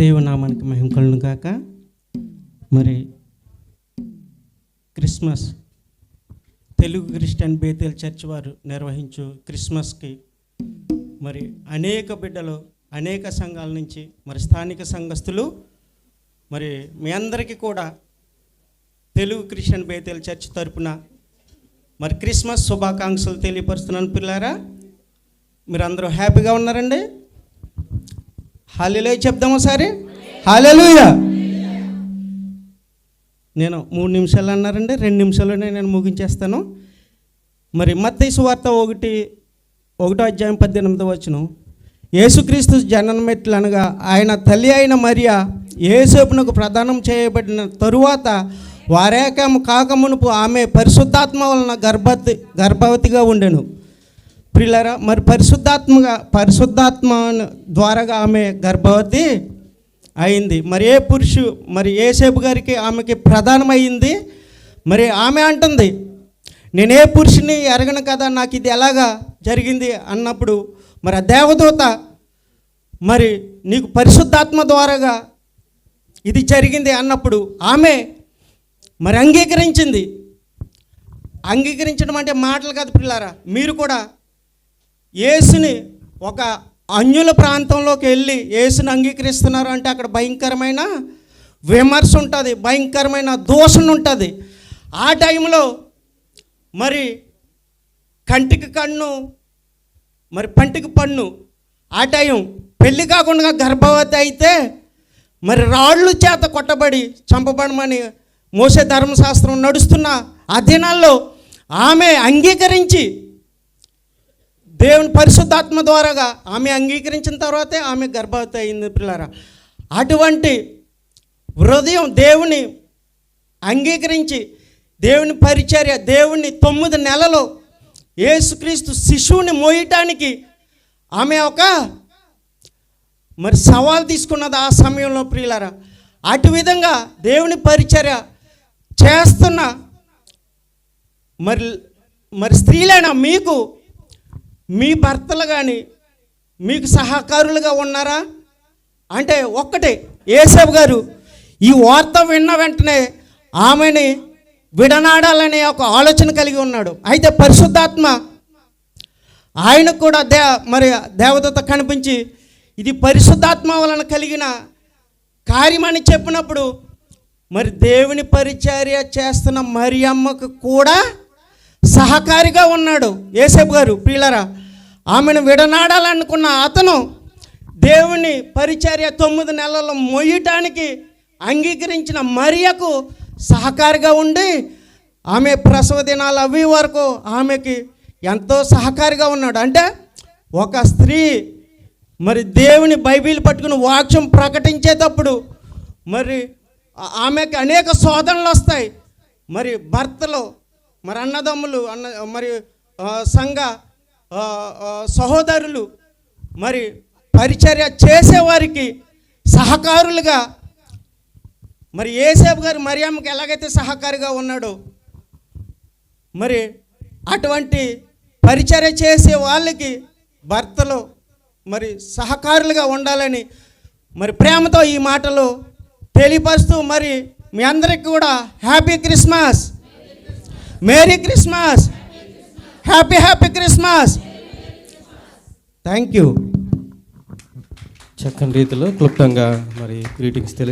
దేవునామానికి మహిమ కలుగును గాక. మరి Christmas Telugu Christian Bethel church వారు నిర్వహించు క్రిస్మస్కి మరి అనేక బిడ్డలు అనేక సంఘాల నుంచి మరి స్థానిక సంఘస్థులు మరి మీ అందరికీ కూడా తెలుగు క్రిస్టియన్ బేతేల్ చర్చ్ తరపున మరి క్రిస్మస్ శుభాకాంక్షలు తెలియపరుస్తున్నాను పిల్లారా. మీరు అందరూ హ్యాపీగా ఉన్నారండి? హాలిలో చెప్దాం ఒకసారి? హాలేలుయ. నేను మూడు నిమిషాలు అన్నారండి రెండు నిమిషాల్లోనే నేను ముగించేస్తాను. మరి మత్తైసు సువార్త ఒకటి ఒకటో అధ్యాయం పద్దెనిమిది వచ్చిన యేసుక్రీస్తు జనన మెట్లు అనగా ఆయన తల్లి అయిన మరియా ఏసేపునకు ప్రదానం చేయబడిన తరువాత వారేకం కాకమునుపు ఆమె పరిశుద్ధాత్మ వలన గర్భవతి గర్భవతిగా ఉండెను. ప్రియులరా మరి పరిశుద్ధాత్మగా పరిశుద్ధాత్మ ద్వారాగా ఆమె గర్భవతి అయింది. మరి ఏ పురుషు మరి ఏసేపు గారికి ఆమెకి ప్రధానమైంది మరి ఆమె అంటుంది నేను ఏ పురుషుని ఎరగను కదా నాకు ఇది ఎలాగా జరిగింది? అన్నప్పుడు మరి ఆ దేవదూత మరి నీకు పరిశుద్ధాత్మ ద్వారాగా ఇది జరిగింది అన్నప్పుడు ఆమె మరి అంగీకరించింది. అంగీకరించడం అంటే మాటలు కాదు పిల్లారా మీరు కూడా యేసుని ఒక అన్యుల ప్రాంతంలోకి వెళ్ళి యేసుని అంగీకరిస్తున్నారు అంటే అక్కడ భయంకరమైన విమర్శ ఉంటుంది భయంకరమైన దోషణ ఉంటుంది. ఆ టైంలో మరి కంటికి కన్ను మరి పంటికి పన్ను ఆ టైం పెళ్ళి కాకుండా గర్భవతి అయితే మరి రాళ్ళు చేత కొట్టబడి చంపబడమని మోసే ధర్మశాస్త్రం నడుస్తున్న ఆ దినాల్లో ఆమె అంగీకరించి దేవుని పరిశుద్ధాత్మ ద్వారాగా ఆమె అంగీకరించిన తర్వాతే ఆమె గర్భవతి అయింది పిల్లరా. అటువంటి హృదయం దేవుని అంగీకరించి దేవుని పరిచర్య దేవుని తొమ్మిది నెలలు యేసుక్రీస్తు శిశువుని మోయటానికి ఆమె ఒక మరి సవాల్ తీసుకున్నది ఆ సమయంలో ప్రియులరా. అటు విధంగా దేవుని పరిచర్య చేస్తున్న మరి మరి స్త్రీలైన మీకు మీ భర్తలు కానీ మీకు సహకారులుగా ఉన్నారా? అంటే ఒక్కటే ఏసబ్ గారు ఈ వార్త విన్న వెంటనే ఆమెని విడనాడాలనే ఒక ఆలోచన కలిగి ఉన్నాడు. అయితే పరిశుద్ధాత్మ ఆయనకు కూడా దే మరి దేవదత్త కనిపించి ఇది పరిశుద్ధాత్మ వలన కలిగిన కార్యమని చెప్పినప్పుడు మరి దేవుని పరిచర్య చేస్తున్న మరియమ్మకు కూడా సహకారిగా ఉన్నాడు. ఏసేపు గారు ప్రియులరా ఆమెను విడనాడాలనుకున్న అతను దేవుని పరిచర్య తొమ్మిది నెలలు మొయ్యటానికి అంగీకరించిన మరియకు సహకారిగా ఉండి ఆమె ప్రసవ దినాలు అవి వరకు ఆమెకి ఎంతో సహకారిగా ఉన్నాడు. అంటే ఒక స్త్రీ మరి దేవుని బైబిల్ పట్టుకుని వాక్యం ప్రకటించేటప్పుడు మరి ఆమెకి అనేక శోధనలు వస్తాయి. మరి భర్తలు మరి అన్నదమ్ములు అన్న మరి సంఘ సహోదరులు మరి పరిచర్య చేసేవారికి సహకారులుగా మరి ఏసేపు గారు మరియమ్మకి ఎలాగైతే సహకారిగా ఉన్నాడో మరి అటువంటి పరిచర్య చేసే వాళ్ళకి భర్తలు మరి సహకారులుగా ఉండాలని మరి ప్రేమతో ఈ మాటలు తెలియపరుస్తూ మరి మీ అందరికి కూడా happy Christmas. Merry Christmas happy happy Christmas thank you చక్కని రీతిలో క్లుప్తంగా మరి గ్రీటింగ్స్ తెలియ